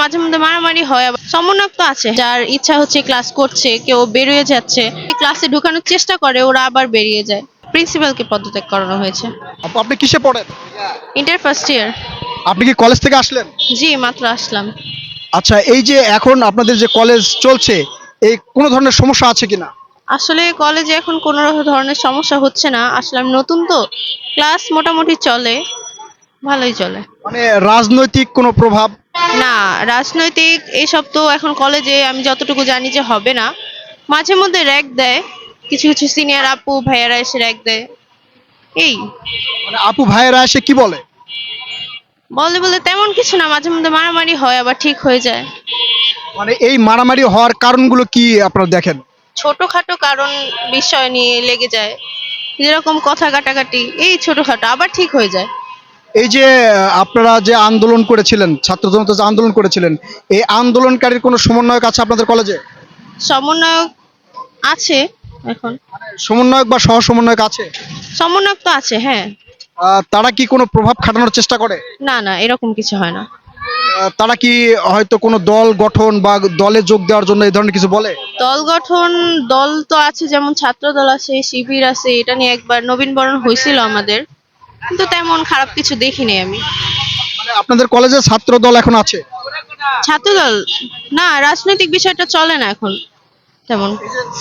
মাঝে মধ্যে মারামারি হয় আবার সমন্বয়ক তো আছে। যার ইচ্ছা হচ্ছে ক্লাস করছে কেউ বেরিয়ে যাচ্ছে। ক্লাসে ঢুকানোর চেষ্টা করে ওরা আবার বেরিয়ে যায়। প্রিন্সিপালকে পদত্যাগ করানো হয়েছে। আপু আপনি কিসে পড়েন? ইন্টার ফার্স্ট ইয়ার আপনি কি কলেজ থেকে আসলেন? জি মাত্র আসলাম। আচ্ছা এই যে এখন আপনাদের যে কলেজ চলছে এই কোনো ধরনের সমস্যা আছে কিনা? আসলে কলেজে এখন কোনো ধরনের সমস্যা হচ্ছে না। আসলাম নতুন তো। ক্লাস মোটামুটি চলে ভালোই চলে। মানে রাজনৈতিক কোনো প্রভাব? না রাজনৈতিক এসব তো এখন কলেজে আমি যতটুকু জানি যে হবে না। মাঝে মধ্যে র্যাক দেয় কিছু কিছু সিনিয়র আপু ভাইয়ারা এসে র্যাক দেয়। এই। মানে আপু ভাইয়েরা এসে কি বলে? বলে বলে তেমন কিছু না মাঝে মধ্যে মারামারি হয় আবার ঠিক হয়ে যায়। মানে এই মারামারি হওয়ার কারণগুলো কি আপনারা দেখেন? ছোটখাটো কারণ বিষয় নিয়ে লেগে যায়। যেরকম কথা কাটাকাটি এই ছোটখাটো আবার ঠিক হয়ে যায়। এই যে আপনারা যে আন্দোলন করেছিলেন ছাত্র জনতা যে আন্দোলন করেছিলেন এই আন্দোলনকারীর কোনো সমন্বয়ক আছে আপনাদের কলেজে সমন্বয়ক আছে এখন। সমন্বয়ক বা সহ সমন্বয়ক আছে? সমন্বয়ক তো আছে হ্যাঁ। তারা কি কোনো প্রভাব খাটানোর চেষ্টা করে? না না এরকম কিছু হয় না। তারা কি হয়তো কোনো দল গঠন বা দলে যোগ দেওয়ার জন্য এই ধরনের কিছু বলে? দল গঠন দল তো আছে যেমন ছাত্র দল আছে শিবির আছে এটা নিয়ে একবার নবীনবরণ হয়েছিল আমাদের। কিন্তু তেমন খারাপ কিছু দেখিনি আমি। মানে আপনাদের কলেজে ছাত্র দল এখন আছে? ছাত্র দল না রাজনৈতিক বিষয়টা চলে না এখন তেমন।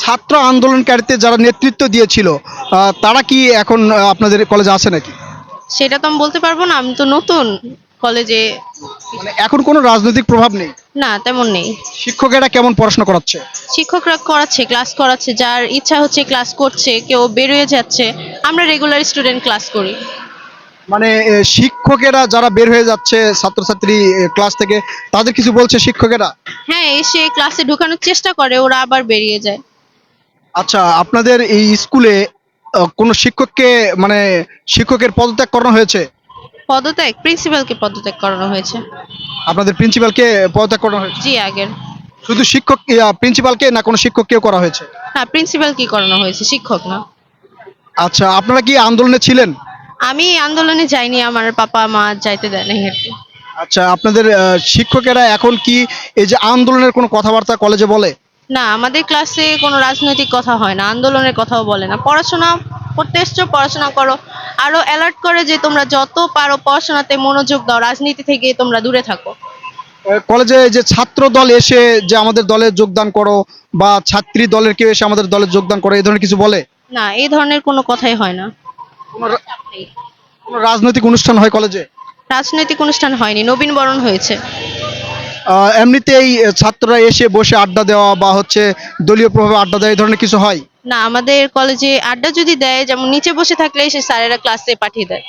ছাত্র আন্দোলনকারীতে যারা নেতৃত্ব দিয়েছিল আহ, তারা কি এখন আহ, আপনাদের কলেজে আছে নাকি? সেটা তো আমি বলতে পারব না আমি তো নতুন কলেজে। মানে এখন কোনো রাজনৈতিক প্রভাব নেই? না তেমন নেই। শিক্ষকেরা কেমন পড়াশোনা করাচ্ছে? শিক্ষকরা করাচ্ছে ক্লাস করাচ্ছে যার ইচ্ছা হচ্ছে ক্লাস করছে কেউ বেরিয়ে যাচ্ছে। আমরা রেগুলার স্টুডেন্ট ক্লাস করি। মানে শিক্ষকেরা যারা বের হয়ে যাচ্ছে ছাত্রছাত্রী ক্লাস থেকে তাদের কিছু বলছে শিক্ষকেরা? হ্যাঁ এসে ক্লাসে ঢুকানোর চেষ্টা করে ওরা আবার বেরিয়ে যায়। আচ্ছা আপনাদের এই স্কুলে কোনো শিক্ষককে মানে শিক্ষকের পদত্যাগ করানো হয়েছে? পদত্যাগ প্রিন্সিপালকে পদত্যাগ করানো হয়েছে। আপনাদের প্রিন্সিপালকে পদত্যাগ করানো হয়েছে? জি আগের। শুধু শিক্ষক প্রিন্সিপালকে না কোনো শিক্ষককেও করা হয়েছে? না প্রিন্সিপাল কি করানো হয়েছে শিক্ষক না। আচ্ছা আপনারা কি আন্দোলনে ছিলেন? আমি আন্দোলনে যাইনি আমার পাপা মা যাইতে দেয় নাই আর কি। আচ্ছা আপনাদের শিক্ষকেরা এখন কি এই যে আন্দোলনের কোনো কথাবার্তা কলেজে বলে? না আমাদের ক্লাসে কোনো রাজনৈতিক কথা হয় না আন্দোলনের কথাও বলে না। পড়াশোনা করতে এসছো পড়াশোনা করো। আরও অ্যালার্ট করে যে তোমরা যত পারো পড়াশোনাতে মনোযোগ দাও রাজনীতি থেকে তোমরা দূরে থাকো। কলেজে যে ছাত্র দল এসে যে আমাদের দলে যোগদান করো বা ছাত্রী দলের কেউ এসে আমাদের দলে যোগদান করো এই ধরনের কিছু বলে? না এই ধরনের কোনো কথাই হয় না। কোনো রাজনৈতিক অনুষ্ঠান হয় কলেজে? রাজনৈতিক অনুষ্ঠান হয়নি নবীন বরণ হয়েছে। আহ, এমনিতেই ছাত্ররা এসে বসে আড্ডা দেওয়া বা হচ্ছে দলীয় প্রভাবে আড্ডা দেওয়া এই ধরনের কিছু হয়? না আমাদের কলেজে আড্ডা যদি দেয় যেমন নিচে বসে থাকলে এসে স্যারেরা ক্লাসে পাঠিয়ে দেয়।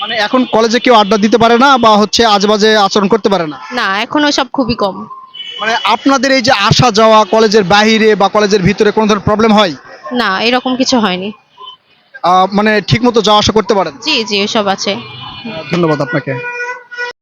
মানে এখন কলেজে কেউ আড্ডা দিতে পারে না বা হচ্ছে আজেবাজে আচরণ করতে পারে না? না এখনও সব খুবই কম। মানে আপনাদের এই যে আসা যাওয়া কলেজের বাইরে বা কলেজের ভিতরে কোনো ধরনের প্রবলেম হয়? না এরকম কিছু হয়নি। মানে ঠিক মতো যাওয়া আসা করতে পারেন? জি জি সব আছে। ধন্যবাদ আপনাকে।